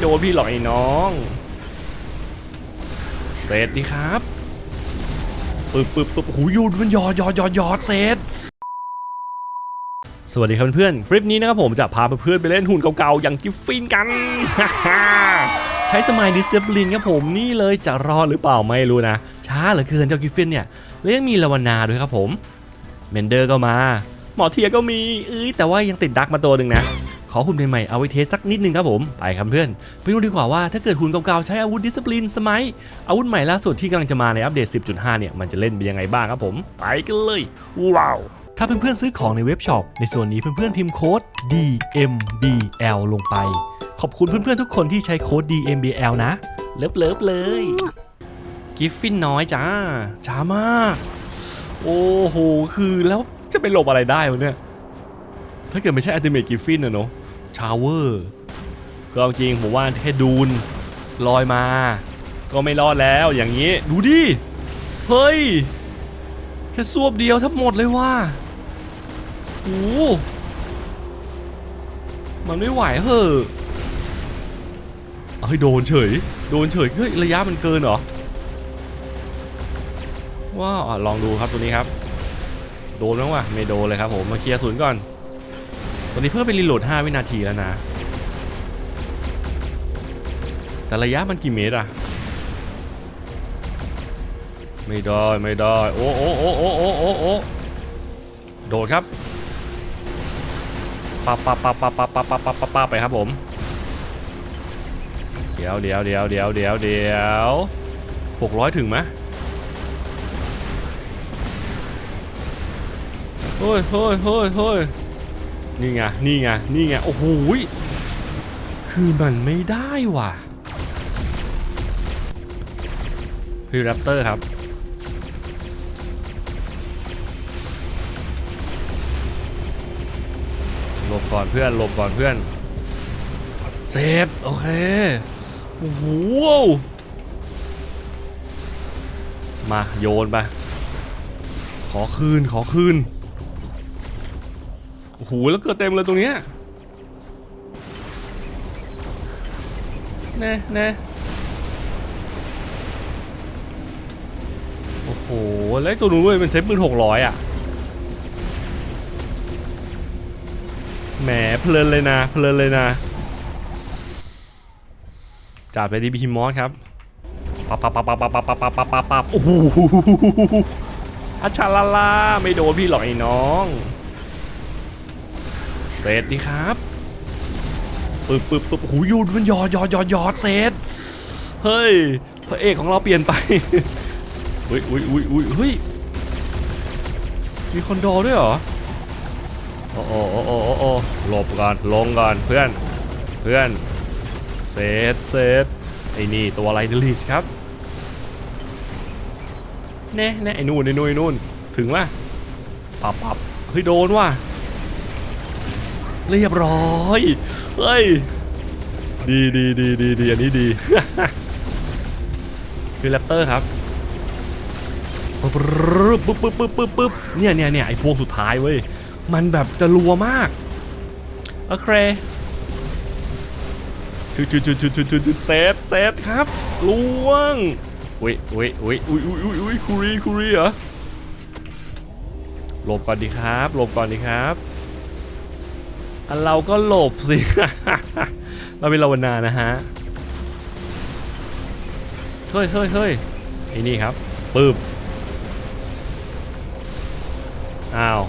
โดนพี่หรอกไอ้น้อง เสร็จดีครับปึ๊บปึ๊บปึ๊บหูยูนมันหยอดหยอดหยอดหยอดเสร็จสวัสดีครับเพื่อนๆคลิปนี้นะครับผมจะพาเพื่อนๆไปเล่นหุ่นเก่าๆ อย่างกิฟฟินกัน ใช้สมัยดิสเซปลินครับผมนี่เลยจะรอดหรือเปล่าไม่รู้นะ ช้าเหลือเกินเจ้ากิฟฟินเนี่ยแล้วยังมีลาวนาด้วยครับผม เมนเดอร์ก็มา หมอเทียก็มีเอ้ยแต่ว่ายังติดดักมาตัวหนึ่งนะ ขอหุ่นใหม่ๆเอาไว้เทสสักนิดนึงครับผมไปครับเพื่อนไปดูดีกว่าว่าถ้าเกิดหุ่นเก่าๆใช้อาวุธดิส i ปลินสมัยอาวุธใหม่ล่าสุดที่กำลังจะมาในอัปเดต 10.5 เนี่ยมันจะเล่นเป็นยังไงบ้างครับผมไปกันเลยว้าวถ้าเพื่อนๆซื้อของในเว็บช็อปในส่วนนี้เพื่อนๆพิมพ์โค้ด DMBL ลงไป ขอบคุณเพื่อนๆทุกคนที่ใช้โค้ด DMBL นะ เลิฟๆเลยกิฟฟินน้อยจ้าช้ามาก โอ้โห คือแล้วจะไปหลบอะไรได้วะเนี่ย ถ้าเกิดไม่ใช่อัลติเมทกิฟฟินอะเนาะ ชาวเวอร์ก็เอาจริงผมว่าแค่ดูนลอยมา ก็ไม่รอดแล้วอย่างนี้ ดูดิ เฮ้ย แค่ซวบเดียวทั้งหมดเลยว่าโอ้มันไม่ไหวเหอะเฮ้ยโดนเฉย โดนเฉยเฮ้ยระยะมันเกินเหรอว้าวลองดูครับตัวนี้ครับ โดนไหมวะไม่โดนเลยครับผมมาเคลียร์ศูนย์ก่อน ตอนนี้เพิ่มเป็นรีโหลด 5 วินาทีแล้วนะ แต่ระยะมันกี่เมตรอะไม่ได้ไม่ได้โอ้โอ้โอ้โอ้โอ้โอ้โอ้โดดครับปับปับปับปับปับปับปับปับปับปับไปครับผม เดี๋ยวเดี๋ยวเดี๋ยวเดี๋ยวเดี๋ยวเดี๋ยวหกร้อยถึงไหมเฮ้ยเฮ้ยเฮ้ยเฮ้ย นี่ไง นี่ไง นี่ไง โอ้โหคือมันไม่ได้ว่ะพี่แรปเตอร์ครับ หลบก่อนเพื่อน หลบก่อนเพื่อน เซฟโอเค โอ้โห มา โยนไป ขอคืน ขอคืน โอ้โหแล้วเกิดเต็มเลยตรงเนี้ยแน่แน่โอ้โหแล้วตัวนู้นเว้ยมันใช้ปืนหกร้อยอะแหมเพลินเลยนะเพลินเลยนะจัดไปดีบีฮิมอสครับปับปับปับปับปับปับปับปับปับปับปับโอ้โหอัชชาลาลาไม่โดนพี่หรอกไอ้น้อง เสร็จดีครับปึ๊บปึ๊บปึ๊บหูยูนมันหยอดหยอดหยอดหยอดเสร็จเฮ้ยพระเอกของเราเปลี่ยนไปอุ้ยอุ้ยอุ้ยอุ้ยเฮ้ยมีคอนโดด้วยเหรอโอ้โอ้โอ้โอ้โอ้โอ้หลบก่อนลงก่อนเพื่อนเพื่อนเสร็จเสร็จไอ้นี่ตัวอะไรเดลิสครับแน่แน่ไอ้นู่นไอ้นู่นไอ้นู่นถึงว่ะปับปับเฮ้ยโดนว่ะ เรียบร้อยเฮ้ยดีดีดีดีดีอันนี้ดีคือแรปเตอร์ครับปึ๊บปึ๊บปึ๊บปึ๊บปึ๊บปึ๊บเนี่ยเนี่ยเนี่ยไอ้พวกสุดท้ายเว้ยมันแบบจะรัวมากโอเคจุดจุดจุดจุดจุดจุดจุดเซตเซตครับล่วงอุ้ยอุ้ยอุ้ยอุ้ยอุ้ยอุ้ยอุ้ยคูรีคูรีเหรอหลบก่อนดีครับหลบก่อนดีครับ เราก็หลบสิ เราเป็นลาวนานะฮะ เฮ้ยเฮ้ยเฮ้ยไอ้นี่ครับปึ๊บอ้าว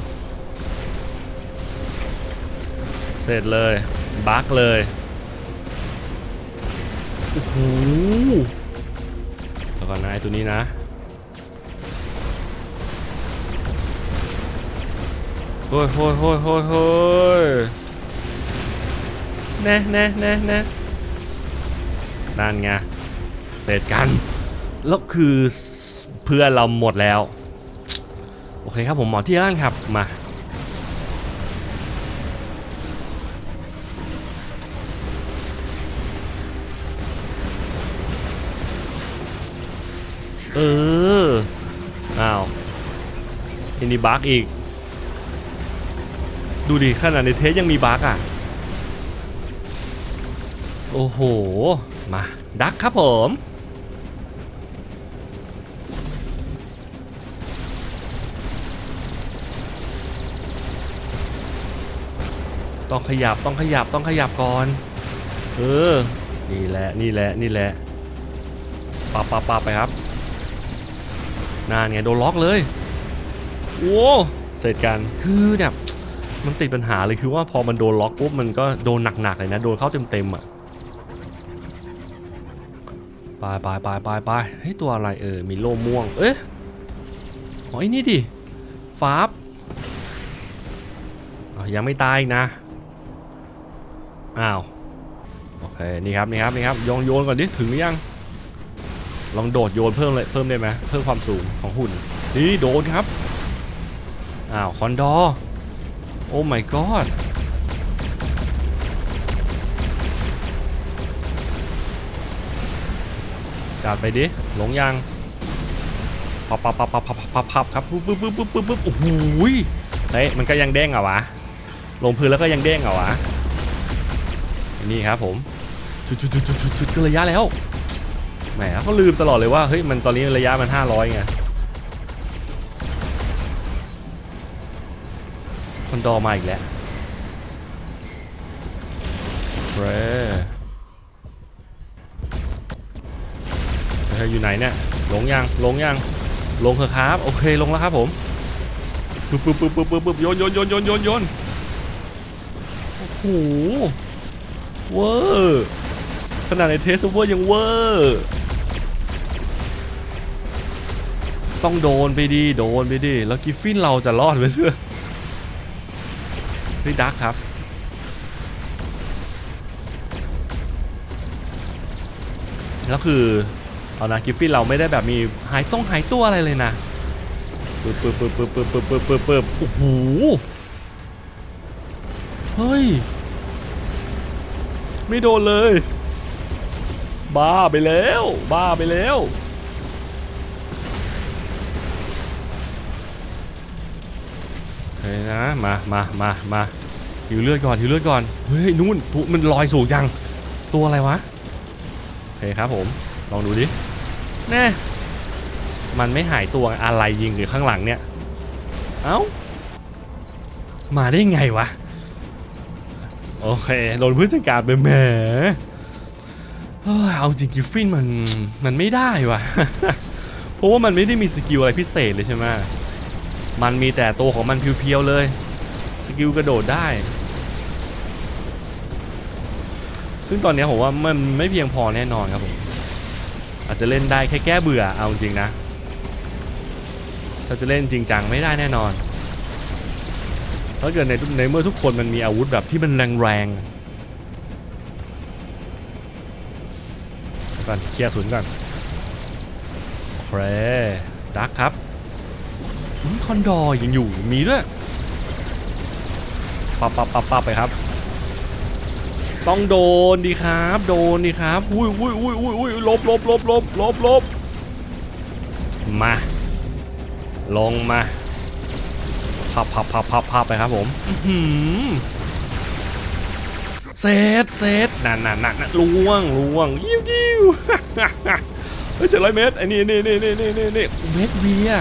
เสร็จเลย บั๊กเลยโอ้โหแล้วก่อนนะไอตัวนี้นะเฮ้ยเฮ้ยเฮ้ยเฮ้ย แน่แน่แน่แน่นั่นไงเสร็จกัน แล้วคือเพื่อนเราหมดแล้ว โอเคครับผมหมอที่ล่างครับมาเออ อ้าวอันนี้บั๊กอีก ดูดิขนาดในเทสยังมีบั๊กอะ โอ้โห มาดักครับผม ต้องขยับต้องขยับต้องขยับก่อน เออ นี่แหละนี่แหละนี่แหละปับปับปับไปครับนานไงโดนล็อกเลยโว้เสร็จกันคือเนี่ยมันติดปัญหาเลยคือว่าพอมันโดนล็อกปุ๊บมันก็โดนหนักๆเลยนะ โดนเข้าเต็มๆอะ ไปไปไปไปไปเฮ้ยตัวอะไรเออมีโล่ม่วง เอ๊ะอ๋อไอ้นี่ดิฟาบยังไม่ตายนะ อ้าว โอเค นี่ครับ นี่ครับ นี่ครับโยนโยนก่อนดิ ถึงหรือยัง ลองโดดโยนเพิ่มเลย เพิ่มได้ไหมเพิ่มความสูงของหุ่น นี่โดนครับ อ้าว คอนดอ โอ้ my god จัดไปดิหลงยังปับปับปับปับปับปับปับครับปึ๊บปึ๊บปึ๊บปึ๊บปึ๊บปึ๊บโอ้โหยเฮ้ยมันก็ยังเด้งเหรอวะลงพื้นแล้วก็ยังเด้งเหรอวะนี่ครับผมจุดจุดจุดจุดจุดจุดระยะแล้วแหมเขาลืมตลอดเลยว่าเฮ้ยมันตอนนี้ระยะมัน 500ไงคอนดอมาอีกแล้วเร เฮ้ยอยู่ไหนเนี่ยลงยังลงยังลงเถอะครับ โอเคลงแล้วครับผมปึ๊บปึ๊บปึ๊บปึ๊บปึ๊บปึ๊บโยนโยนโยนโยนโยนโยนโอ้โหเวอร์ขนาดในเทสเวอร์ยังเวอร์ต้องโดนไปดีโดนไปดีแล้วกิฟฟินเราจะรอดไหมเชื่อนี่ดักครับแล้วคือ เอานะกิฟฟินเราไม่ได้แบบมีหายต้องหายตัวอะไรเลยนะปึ๊บปึ๊บปึ๊บปึ๊บปึ๊บปึ๊บปึ๊บปึ๊บปึ๊บโอ้โหเฮ้ย ไม่โดนเลย บ้าไปแล้ว บ้าไปแล้วโอเคนะมามามามาหิวเลือดก่อนหิวเลือดก่อนเฮ้ยนู่นมันลอยสูงจังตัวอะไรวะโอเคครับผม ลองดูดิ แน่มันไม่หายตัวอะไรยิงอยู่ข้างหลังเนี่ย เอ้า มาได้ไงวะ โอเคโดนผู้จัดการไปแหมเอาจริงกิฟฟินมันมันไม่ได้ว่ะเพราะว่ามันไม่ได้มีสกิลอะไรพิเศษเลยใช่ไหมมันมีแต่ตัวของมันเพียวๆเลย สกิลกระโดดได้ ซึ่งตอนนี้ผมว่ามันไม่เพียงพอแน่นอนครับผม อาจจะเล่นได้แค่แก้เบื่อเอาจริงนะ ถ้าจะเล่นจริงจังไม่ได้แน่นอน ถ้าเกิดในในเมื่อทุกคนมันมีอาวุธแบบที่มันแรงๆก่อนเคลียร์ศูนย์ก่อนโอเคดักครับคอนดอร์ยังอยู่มีด้วยปับปับปับปับไปครับ ต้องโดนดีครับ โดนดีครับอุ้ยอุ้ยอุ้ยอุ้ยอุ้ยลบลบลบลบลบลบมา ลงมาพับพับพับพับพับไปครับผมเซตเซตนั่นนั่นนั่นนั่นล่วงล่วงยิ้วยิ้วเฮ้ยเจ็ดร้อยเมตรไอ้นี่นี่นี่นี่นี่นี่นี่เมตรเวีย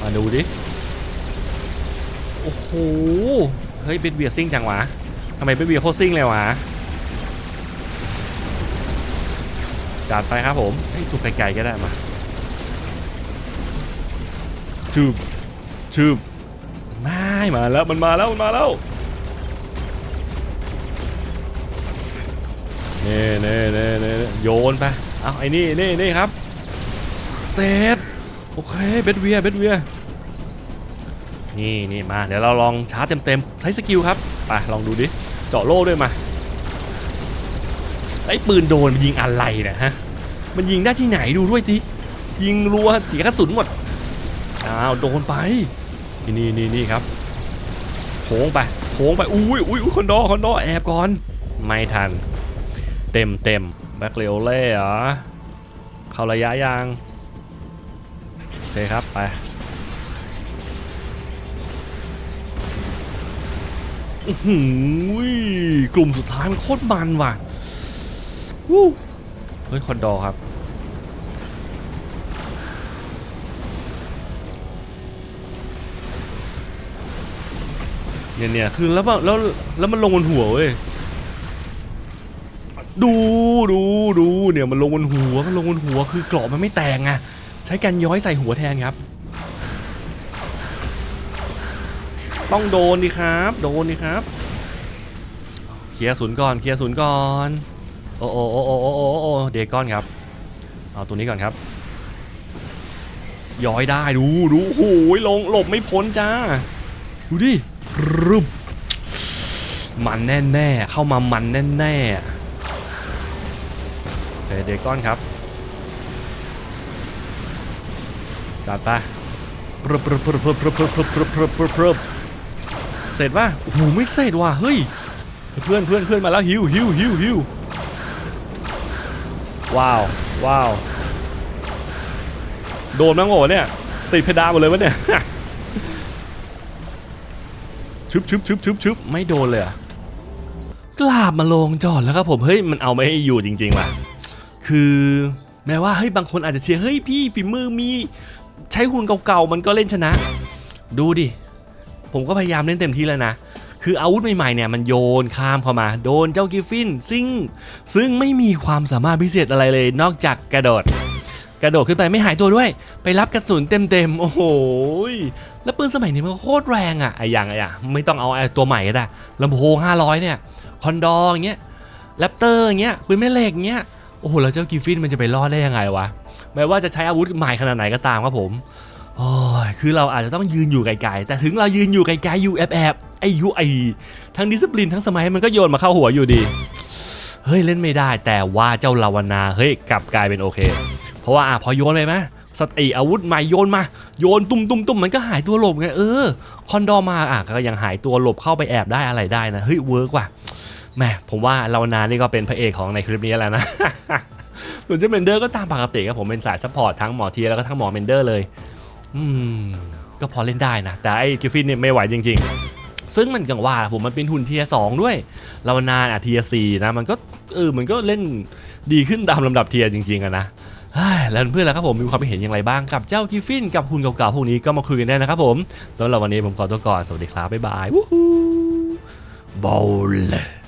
มาดูดิ โอ้โห เฮ้ยเบ็ดเวียซิ่งจังวะ ทำไมเบดเวียโคซิ่งเลยวะจัดไปครับผมเฮ้ยตัวไกลๆก็ได้มาจูบจูบไม่มาแล้วมันมาแล้วมันมาแล้วเน่เน่เน่เน่โยนไปเอาไอ้นี่นี่นี่ครับเซตโอเคเบดเวียเบดเวียนี่นี่มาเดี๋ยวเราลองชาร์จเต็มๆใช้สกิลครับไปลองดูดิ จาะโล่ด้วยมาไอ้ปืนโดนมันยิงอะไรนะฮะ มันยิงได้ที่ไหนดูด้วยสิ ยิงรัวเสียกระสุนหมด อ้าวโดนไป นี่นี่นี่นี่ครับโค้งไปโค้งไปอุ้ยอุ้ยอุ้ยคอนโดคอนโดแอบก่อน ไม่ทัน เต็มเต็มแบ็คเลโอเล่เหรอ เข้าระยะยาง โอเคครับไป หืกลุ่มสุดท้ายมันโคตรมันว่ะวู้เฮ้ยคอนดอครับ เนี่ยเนี่ยคือแล้วแบบแล้วแล้วมันลงบนหัวเว้ย ดูดูดูเนี่ยมันลงบนหัวมันลงบนหัวคือกรอบมันไม่แตกไงใช้กันย้อยใส่หัวแทนครับ ต้องโดนดิครับ โดนดิครับ เคลียร์ศูนย์ก่อน เคลียร์ศูนย์ก่อน โอ้โอ้โอ้โอ้โอ้โอ้โอ้เดกอนครับ เอาตัวนี้ก่อนครับ ย้อยได้ดูดูโอ้โหลงหลบไม่พ้นจ้า ดูดิรึบมันแน่แน่ๆเข้ามามันแน่แน่ๆเดเดก้อนครับ จัดไปปรึบปรึบปรึบปรึบปรึบปรึบปรึบปรึบ เสร็จป่ะโอ้โหไม่เสร็จว่ะเฮ้ยเพื่อนเพื่อนเพื่อนมาแล้วฮิวฮิวฮิวฮิวว้าวว้าวโดนมั้งโง่เนี่ยติดเพดานหมดเลยวะเนี่ยชึบชึบชึบชึบชึบไม่โดนเลยอะกลาบมาลงจอดแล้วครับผมเฮ้ยมันเอาไม่ให้อยู่จริงๆว่ะคือแม้ว่าเฮ้ยบางคนอาจจะเชียร์เฮ้ยพี่ฝีมือมี ใช้หุ่นเก่าๆมันก็เล่นชนะ ดูดิ ผมก็พยายามเล่นเต็มที่แล้วนะ คืออาวุธใหม่ๆเนี่ยมันโยนข้ามเข้ามา โดนเจ้ากิฟฟินซึ่งซึ่งไม่มีความสามารถพิเศษอะไรเลยนอกจากกระโดด กระโดดขึ้นไปไม่หายตัวด้วย ไปรับกระสุนเต็มๆ โอ้โห แล้วปืนสมัยนี้มันโคตรแรงอะไอ้อย่างไอ้อะไม่ต้องเอาไอ้ตัวใหม่ก็ได้ลำโพง500 เนี่ย คอนดอร์อย่างเงี้ยแรปเตอร์อย่างเงี้ยปืนแม่เหล็กเงี้ยโอ้โหแล้วเจ้ากิฟฟินมันจะไปรอดได้ยังไงวะแม้ว่าจะใช้อาวุธใหม่ขนาดไหนก็ตามครับผม โอ้ยคือเราอาจจะต้องยืนอยู่ไกลๆ แต่ถึงเรายืนอยู่ไกลๆอยู่แอบๆไอ้ยูไอทั้งดิสซิปลินทั้งสมัยมันก็โยนมาเข้าหัวอยู่ดี เฮ้ยเล่นไม่ได้ แต่ว่าเจ้าลาวนาเฮ้ยกลับกลายเป็นโอเค เพราะว่าอะพอโยนไปไหมสติอาวุธใหม่โยนมา โยนตุ้มตุ้มตุ้มมันก็หายตัวหลบไงเออคอนดอมาอะก็ยังหายตัวหลบเข้าไปแอบได้อะไรได้นะเฮ้ยเวิร์กว่ะแหมผมว่าลาวนานี่ก็เป็นพระเอกของในคลิปนี้แล้วนะส่วนเจ้าเมนเดอร์ก็ตามปกติครับผมเป็นสายซัพพอร์ตทั้งหมอเทียแล้วก็ทั้งหมอเมนเดอร์เลย อืม ก็พอเล่นได้นะ แต่ไอ้กิฟฟินเนี่ยไม่ไหวจริง ๆ ซึ่งมันกังว่าผมมันเป็นหุ่นเทียสองด้วยลาวนานอะเทียสี่นะ มันก็เออมันก็เล่นดีขึ้นตามลำดับเทียจริงๆอะนะเฮ้ยแล้วเพื่อนแล้วครับผมมีความเห็นอย่างไรบ้างกับเจ้ากิฟฟินกับหุ่นเก่าๆพวกนี้ก็มาคุยกันได้นะครับผมสำหรับวันนี้ผมขอตัวก่อนสวัสดีครับบ๊ายบายวู้ฮู้บอล